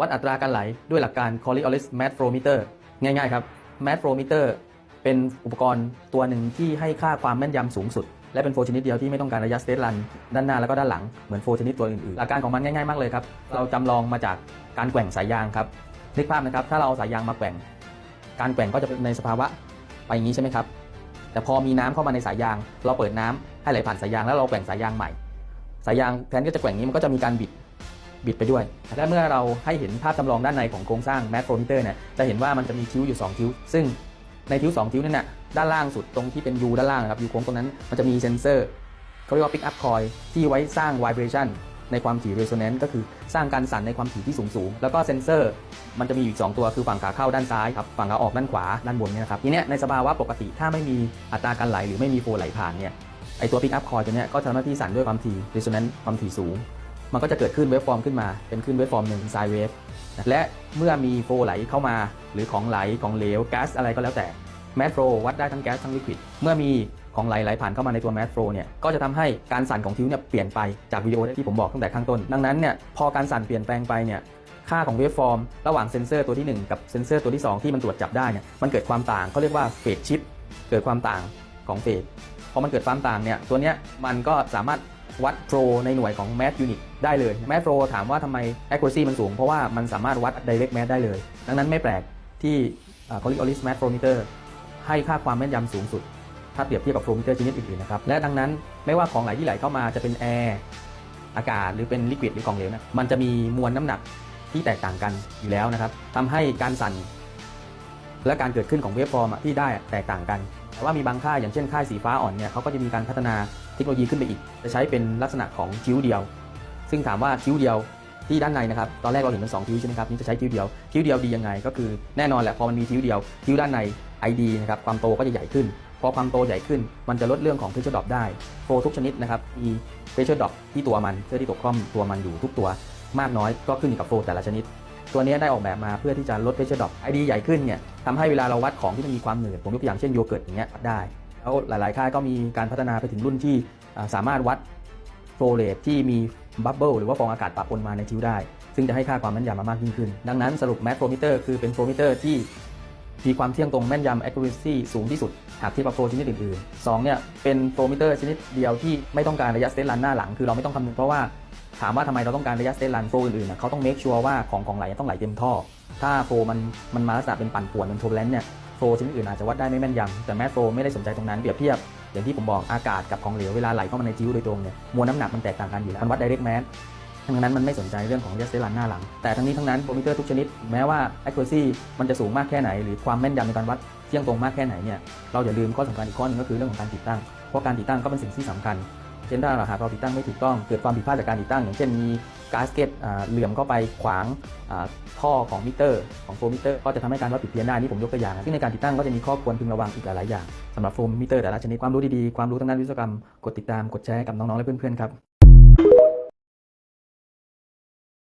วัดอัตราการไหลด้วยหลักการ Coriolis Mass Flow Meter ง่ายๆครับ Mass Flow Meter เป็นอุปกรณ์ตัวหนึ่งที่ให้ค่าความแม่นยำสูงสุด และเป็นโฟชนิดเดียวที่ไม่ต้องการระยะสเตทรันด้านหน้าแล้วก็ด้านหลังเหมือนโฟชนิดตัวอื่นๆ หลักการของมันง่ายๆมากเลยครับ เราจำลองมาจากการแกว่งสายยางครับนึกภาพนะครับถ้าเราเอาสายยางมาแกว่ง การแกว่งก็จะเป็นในสภาวะไปอย่างนี้ใช่ไหมครับ แต่พอมีน้ำเข้ามาในสายยาง เราเปิดน้ำให้ไหลผ่านสายยางแล้วเราแกว่งสายยางใหม่ สายยางแทนที่จะแกว่งนี้มันก็จะมีการบิด บิดไปด้วย และเมื่อเราให้เห็นภาพจำลองด้านในของโครงสร้างแมสโ o มิเตอร์เนี่ยจะเห็นว่ามันจะมีคิ้วอยู่ 2 คิ้ว ซึ่งในคิ้ว 2 คิ้วนั่นน่ะด้านล่างสุดตรงที่เป็น U ด้านล่างนะครับ U โค้งตรงนั้นมันจะมีเซนเซอร์เขาเรียกว่า pick up coil ที่ไว้สร้าง vibration ในความถี่ resonance ก็คือสร้างการสั่นในความถี่ที่สูงสูงๆแล้วก็เซนเซอร์มันจะมีอยู่อีก2ตัวคือฝั่งขาเข้าด้านซ้ายครับฝั่งขาออกด้านขวาด้านบนเนี่ยนะครับทีเนี้ยในสภาวะปกติถ้าไม่มีอัตราการไหลหรือไม่มีโฟไหลผ่านเนี่ยไอตัว pick up coil ตัวเนี้ยก็ทำหน้าที่สั่นด้วยความถี่ resonance ความถี่สูง มันก็จะเกิดขึ้นเวฟฟอร์มขึ้นมาเป็นขึ้นเวฟฟอร์มหนึ่งไซเวฟและเมื่อมีโฟไหลเข้ามา หรือของไหลของเหลวก๊าซอะไรก็แล้วแต่แมสโฟวัดได้ทั้งแก๊สทั้งลิควิดเมื่อมีของไหลไหลผ่านเข้ามาในตัวแมสโฟเนี่ยก็จะทำให้การสั่นของคิ้วเนี่ยเปลี่ยนไปจากวิดีโอที่ผมบอกตั้งแต่ข้างต้น ดังนั้นเนี่ยพอการสั่นเปลี่ยนแปลงไปเนี่ยค่าของเวฟฟอร์มระหว่างเซนเซอร์ตัวที่ 1 กับเซนเซอร์ตัวที่ 2 ที่มันตรวจจับได้เนี่ยมันเกิดความต่างเขาเรียกว่าเฟสชิปเกิดความต่างของเฟสพอมันเกิดความต่างเนี่ยตัวเนี้ยมันก็สามารถ วัดโฟลในหน่วยของ mass unit ได้เลย mass flow ถามว่าทำไม accuracy มันสูง เพราะว่ามันสามารถวัด direct mass ได้เลย ดังนั้นไม่แปลกที่อ่า Coriolis mass flow meter ให้ค่าความแม่นยำสูงสุด ถ้าเปรียบเทียบกับ flow meter ชนิดอื่นๆนะครับ และดังนั้นไม่ว่าของไหลที่ไหลเข้ามาจะเป็นแอร์อากาศหรือเป็นลิควิดหรือของเหลวนะมันจะมีมวลน้ำหนักที่แตกต่างกันอยู่แล้วนะครับทำให้การสั่นและการเกิดขึ้นของเวฟฟอร์มที่ได้แตกต่างกัน แต่ว่ามีบางค่ายอย่างเช่นค่ายสีฟ้าอ่อนเนี่ยเขาก็จะมีการพัฒนาเทคโนโลยีขึ้นไปอีก จะใช้เป็นลักษณะของคิ้วเดียว ซึ่งถามว่าคิ้วเดียวที่ด้านในนะครับ ตอนแรกเราเห็นเป็น2คิ้วใช่ไหมครับ นี่จะใช้คิ้วเดียว คิ้วเดียวดียังไง ก็คือแน่นอนแหละ พอมันมีคิ้วเดียว คิ้วด้านใน ID นะครับ ความโตก็จะใหญ่ขึ้น พอความโตใหญ่ขึ้น มันจะลดเรื่องของ pressure drop ได้โฟทุกชนิดนะครับ มี pressure drop ที่ตัวมันเพื่อที่ตกคล่อมตัวมันอยู่ทุกตัว มากน้อยก็ขึ้นอยู่กับโฟแต่ละชนิด ตัวนี้ได้ออกแบบมาเพื่อที่จะลด pressure drop ID ใหญ่ขึ้นเนี่ยทำให้เวลาเราวัดของที่มันมีความหนืดผมยกตัวอย่างเช่นโยเกิร์ตอย่างเงี้ยวัดได้ แล้วหลาย ๆ ค่ายก็มีการพัฒนาไปถึงรุ่นที่สามารถวัดโฟเรทที่มีบับเบิลหรือว่าฟองอากาศปะปนมาในคิ้วได้ ซึ่งจะให้ค่าความแม่นยำมามากยิ่งขึ้น ดังนั้นสรุปแมสโฟมิเตอร์คือเป็นโฟมิเตอร์ที่มีความเที่ยงตรงแม่นยำ accuracy สูงที่สุดหากเทียบกับโฟชนิดอื่นๆสองเนี่ยเป็นโฟมิเตอร์ชนิดเดียวที่ไม่ต้องการระยะสเตทรันหน้าหลังคือเราไม่ต้องคำนึงเพราะว่าามว่าทำไมเราต้องการระยะสเตทรันโฟอื่นๆนะเขาต้องเมคชัวร์ว่าของของไหลต้องไหลเต็มท่อ ถ้าโฟมันมันมาลักษณะเป็นปั่นป่วนเป็นโทรแลนเนี่ยโฟชนิดอื่นอาจจะวัดได้ไม่แม่นยำแต่แมสโฟไม่ได้สนใจตรงนั้นเปรียบเทียบอย่างที่ผมบอกอากาศกับของเหลวเวลาไหลเข้ามาในจิ้วโดยตรงเนี่ยมวลน้ำหนักมันแตกต่างกันอยู่แล้วมันวัด direct mass ดังนั้นมันไม่สนใจเรื่องของ just รันหน้าหลัง แต่ทั้งนี้ทั้งนั้นโ o มิเตอร์ทุกชนิด แม้ว่า accuracy มันจะสูงมากแค่ไหน หรือความแม่นยำในการวัดเที่ยงตรงมากแค่ไหนเนี่ยเราอย่าลืมข้อสำคัญอีกข้อนึงก็คือเรื่องของการติดตั้ง เพราะการติดตั้งก็เป็นสิ่งที่สำคัญ เช่นถ้าหากเราติดตั้งไม่ถูกต้องเกิดความผิดพลาดจากการติดตั้ง อย่างเช่นมีกาสเกตเหลื่อมเข้าไปขวางท่อของมิเตอร์ของโฟมิเตอร์ก็จะทำให้การวัดผิดเพี้ยนได้นี่ผมยกตัวอย่าง ซึ่งในการติดตั้งก็จะมีข้อควรพึงระวังอีกหลายๆอย่างสำหรับโฟมิเตอร์แต่ละชนิดความรู้ดีๆ ความรู้ทางด้านวิศวกรรมกดติดตามกดแชร์กับน้องๆและเพื่อนๆครับ